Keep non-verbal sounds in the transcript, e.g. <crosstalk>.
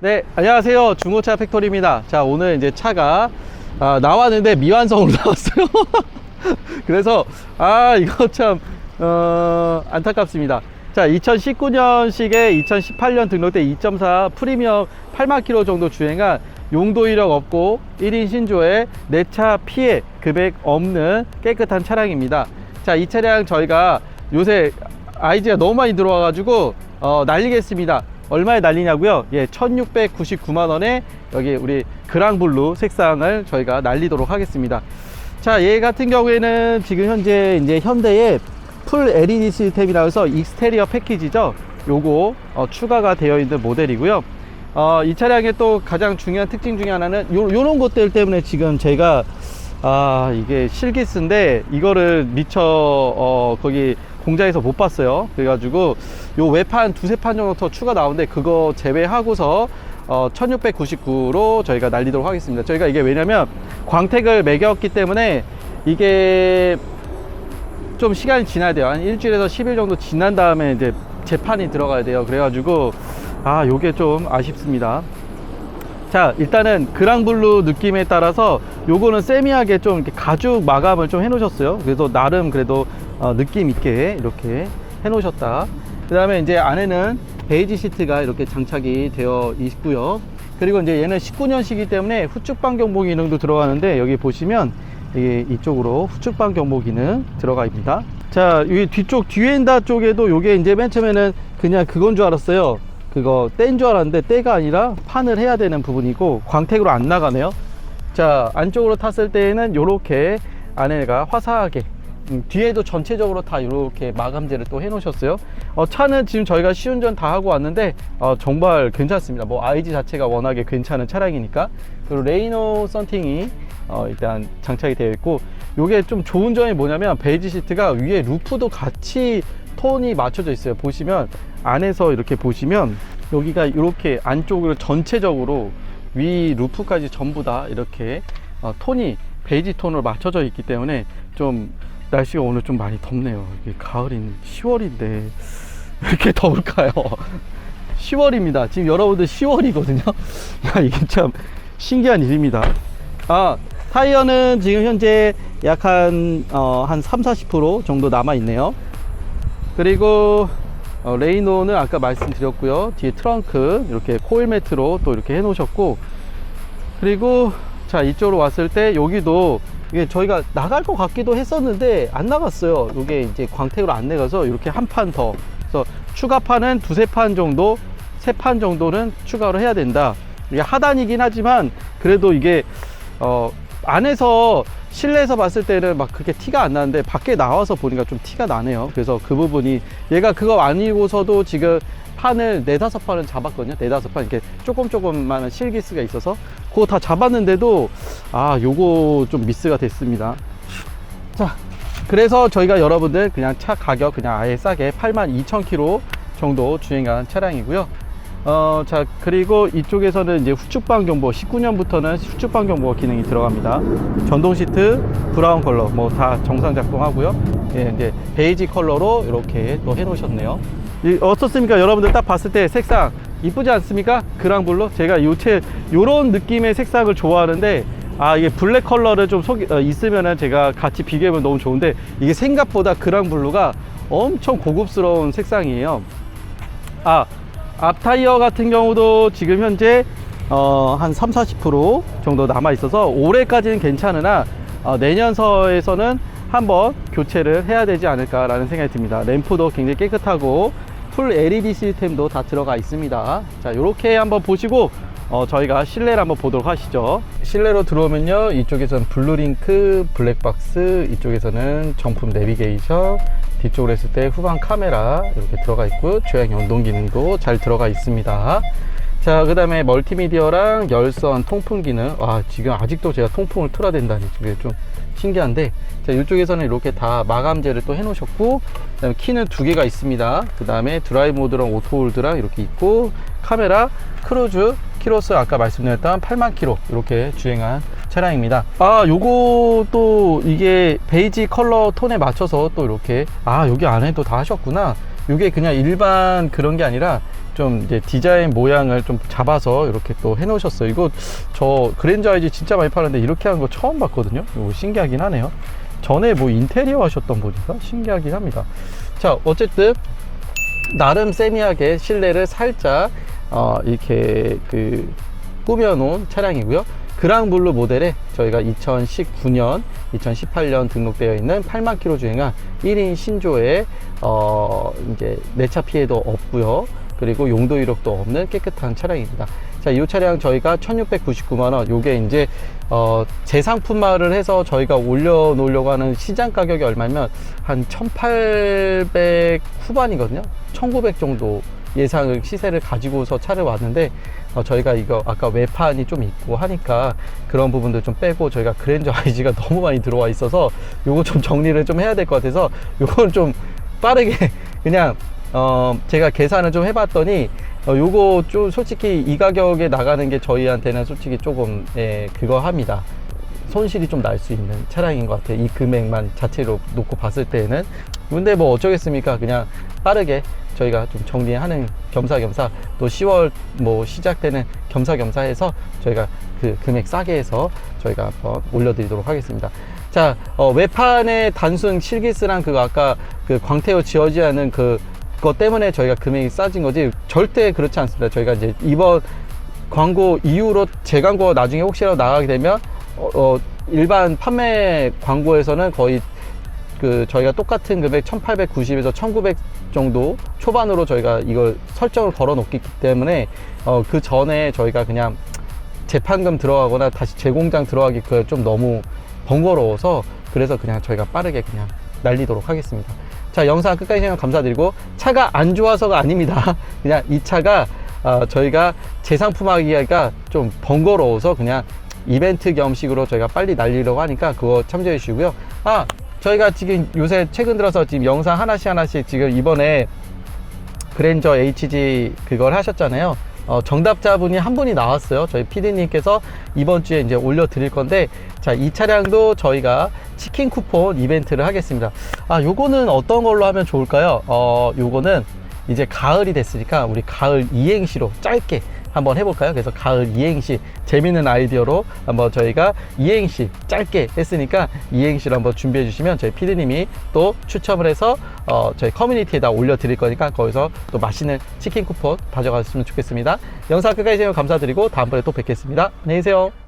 네, 안녕하세요. 중고차 팩토리입니다. 자, 오늘 이제 차가 아, 나왔는데 미완성으로 <laughs> 나왔어요. 그래서 아, 이거 참 어, 안타깝습니다. 자, 2019년식에 2018년 등록된 2.4 프리미엄 8만 킬로 정도 주행한 용도 이력 없고 1인 신조에 내 차 피해 금액 없는 깨끗한 차량입니다. 자, 이 차량 저희가 요새 아이디가 너무 많이 들어와 가지고 어, 날리겠습니다. 얼마에 날리냐고요? 예, 1,699만 원에 여기 우리 그랑블루 색상을 저희가 날리도록 하겠습니다. 자, 얘 같은 경우에는 지금 현재 이제 현대의 풀 LED 시스템이라 해서 익스테리어 패키지죠. 요거 어, 추가가 되어 있는 모델이고요. 어, 이 차량의 또 가장 중요한 특징 중에 하나는 요, 요런 것들 때문에 지금 제가 아 이게 실기스인데 이거를 미처 어 거기 공장에서 못 봤어요 그래가지고 요 외판 두세 판 정도 더 추가 나오는데 그거 제외하고서 어 1699로 저희가 날리도록 하겠습니다. 저희가 이게 왜냐면 광택을 매겼기 때문에 이게 좀 시간이 지나야 돼요. 한 일주일에서 10일 정도 지난 다음에 이제 재판이 들어가야 돼요. 그래가지고 아 요게 좀 아쉽습니다. 자 일단은 그랑블루 느낌에 따라서 요거는 세미하게 좀 이렇게 가죽 마감을 좀 해놓으셨어요. 그래서 나름 그래도 어, 느낌 있게 이렇게 해놓으셨다 그 다음에 이제 안에는 베이지 시트가 이렇게 장착이 되어 있고요. 그리고 이제 얘는 19년식이기 때문에 후측방 경보 기능도 들어가는데 여기 보시면 이게 이쪽으로 후측방 경보 기능 들어가 있습니다. 자 여기 뒤쪽 뒤엔다 쪽에도 요게 이제 맨 처음에는 그냥 그건 줄 알았어요. 그거 뗀줄 알았는데 때가 아니라 판을 해야 되는 부분이고 광택으로 안 나가네요. 자 안쪽으로 탔을 때에는 요렇게 안에가 화사하게 음, 뒤에도 전체적으로 다 이렇게 마감재를 또 해놓으셨어요. 어, 차는 지금 저희가 시운전 다 하고 왔는데 어, 정말 괜찮습니다. 뭐 IG 자체가 워낙에 괜찮은 차량이니까. 그리고 레이노 썬팅이 어, 일단 장착이 되어 있고 요게 좀 좋은 점이 뭐냐면 베이지 시트가 위에 루프도 같이 톤이 맞춰져 있어요. 보시면 안에서 이렇게 보시면 여기가 이렇게 안쪽으로 전체적으로 위 루프까지 전부 다 이렇게 어, 톤이 베이지 톤으로 맞춰져 있기 때문에 좀 날씨가 오늘 좀 많이 덥네요. 이게 가을인 10월인데 왜 이렇게 더울까요? <laughs> 10월입니다. 지금 여러분들 10월이거든요? <laughs> 야, 이게 참 신기한 일입니다. 아 타이어는 지금 현재 약한 어, 한 3, 40% 정도 남아 있네요. 그리고 어, 레이노는 아까 말씀드렸고요. 뒤에 트렁크 이렇게 코일 매트로 또 이렇게 해 놓으셨고 그리고 자 이쪽으로 왔을 때 여기도 이게 저희가 나갈 것 같기도 했었는데 안 나갔어요. 이게 이제 광택으로 안 내가서 이렇게 한 판 더. 그래서 추가판은 두세 판 정도 세 판 정도는 추가로 해야 된다. 이게 하단이긴 하지만 그래도 이게 어 안에서 실내에서 봤을 때는 막 그렇게 티가 안 나는데 밖에 나와서 보니까 좀 티가 나네요. 그래서 그 부분이 얘가 그거 아니고서도 지금 판을 네다섯 판을 잡았거든요. 네다섯 판 이렇게 조금 조금만 실기스가 있어서 그거 다 잡았는데도 아 요거 좀 미스가 됐습니다 자 그래서 저희가 여러분들 그냥 차 가격 그냥 아예 싸게 82,000km 정도 주행한 차량이고요 어, 자, 그리고 이쪽에서는 이제 후측방 경보, 19년부터는 후측방 경보가 기능이 들어갑니다. 전동 시트, 브라운 컬러, 뭐 다 정상 작동하고요. 예, 이제 베이지 컬러로 이렇게 또 해 놓으셨네요. 이, 어떻습니까? 여러분들 딱 봤을 때 색상 이쁘지 않습니까? 그랑블루? 제가 요체, 요런 느낌의 색상을 좋아하는데, 아, 이게 블랙 컬러를 좀 속, 어, 있으면은 제가 같이 비교해보면 너무 좋은데, 이게 생각보다 그랑블루가 엄청 고급스러운 색상이에요. 아, 앞 타이어 같은 경우도 지금 현재 어, 한 3, 40% 정도 남아 있어서 올해까지는 괜찮으나 어, 내년서에서는 한번 교체를 해야 되지 않을까라는 생각이 듭니다. 램프도 굉장히 깨끗하고 풀 LED 시스템도 다 들어가 있습니다. 자, 이렇게 한번 보시고 어, 저희가 실내를 한번 보도록 하시죠. 실내로 들어오면요. 이쪽에서는 블루링크, 블랙박스, 이쪽에서는 정품 내비게이션, 뒤쪽으로 했을 때 후방 카메라 이렇게 들어가 있고 조향 연동 기능도 잘 들어가 있습니다. 자, 그 다음에 멀티미디어랑 열선 통풍 기능. 아, 지금 아직도 제가 통풍을 틀어야 된다니. 그게 좀 신기한데. 자, 이쪽에서는 이렇게 다 마감재를 또 해 놓으셨고, 그 다음에 키는 두 개가 있습니다. 그 다음에 드라이브 모드랑 오토홀드랑 이렇게 있고, 카메라, 크루즈, 키로수 아까 말씀드렸던 8만 키로 이렇게 주행한 차량입니다. 아, 요거 또 이게 베이지 컬러 톤에 맞춰서 또 이렇게 아, 여기 안에 또 다 하셨구나. 이게 그냥 일반 그런 게 아니라 좀 이제 디자인 모양을 좀 잡아서 이렇게 또 해놓으셨어요. 이거 저 그랜저 IG 진짜 많이 파는데 이렇게 하는 거 처음 봤거든요. 이거 신기하긴 하네요. 전에 뭐 인테리어 하셨던 분인가? 신기하긴 합니다. 자, 어쨌든 나름 세미하게 실내를 살짝 어, 이렇게 그 꾸며놓은 차량이고요. 그랑블루 모델에 저희가 2019년, 2018년 등록되어 있는 8만 킬로 주행한 1인 신조에 어, 이제 내차 피해도 없고요. 그리고 용도 이력도 없는 깨끗한 차량입니다. 자, 이 차량 저희가 1699만 원. 요게 이제 어, 재상품화를 해서 저희가 올려 놓으려고 하는 시장 가격이 얼마면 한 1800 후반이거든요. 1900 정도 예상 시세를 가지고서 차를 왔는데 어, 저희가 이거 아까 외판이 좀 있고 하니까 그런 부분들 좀 빼고 저희가 그랜저 <laughs> IG가 너무 많이 들어와 있어서 요거 좀 정리를 좀 해야 될 것 같아서 요건 좀 빠르게 <laughs> 그냥 어 제가 계산을 좀 해봤더니 어 요거 좀 솔직히 이 가격에 나가는 게 저희한테는 솔직히 조금 예 그거 합니다. 손실이 좀 날 수 있는 차량인 것 같아요. 이 금액만 자체로 놓고 봤을 때는 근데 뭐 어쩌겠습니까 그냥 빠르게 저희가 좀 정리하는 겸사겸사 또 10월 뭐 시작되는 겸사겸사 해서 저희가 그 금액 싸게 해서 저희가 한번 올려드리도록 하겠습니다. 자, 어, 외판의 단순 실기스랑 그거 아까 그 광태어 지어지 않은 그, 그것 때문에 저희가 금액이 싸진 거지 절대 그렇지 않습니다. 저희가 이제 이번 광고 이후로 재광고 나중에 혹시라도 나가게 되면 어, 어, 일반 판매 광고에서는 거의 그 저희가 똑같은 금액 1890에서 1900 정도 초반으로 저희가 이걸 설정을 걸어 놓기 때문에 어, 그 전에 저희가 그냥 재판금 들어가거나 다시 재공장 들어가기 그 좀 너무 번거로워서 그래서 그냥 저희가 빠르게 그냥 날리도록 하겠습니다. 자 영상 끝까지 시청 감사드리고 차가 안 좋아서가 아닙니다. <laughs> 그냥 이 차가 어, 저희가 재상품하기가 좀 번거로워서 그냥 이벤트 겸식으로 저희가 빨리 날리려고 하니까 그거 참조해 주시고요. 아 저희가 지금 요새 최근 들어서 지금 영상 하나씩 하나씩 지금 이번에 그랜저 HG 그걸 하셨잖아요. 어, 정답자분이 한 분이 나왔어요. 저희 PD님께서 이번 주에 이제 올려드릴 건데, 자, 이 차량도 저희가 치킨 쿠폰 이벤트를 하겠습니다. 아, 요거는 어떤 걸로 하면 좋을까요? 어, 요거는 이제 가을이 됐으니까 우리 가을 이행시로 짧게 한번 해볼까요? 그래서 가을 이행시 재밌는 아이디어로 한번 저희가 이행시 짧게 했으니까 이행시를 한번 준비해 주시면 저희 피디님이 또 추첨을 해서 어, 저희 커뮤니티에다 올려드릴 거니까 거기서 또 맛있는 치킨 쿠폰 가져가셨으면 좋겠습니다. 영상 끝까지 시청 감사드리고 다음번에 또 뵙겠습니다. 안녕히 계세요.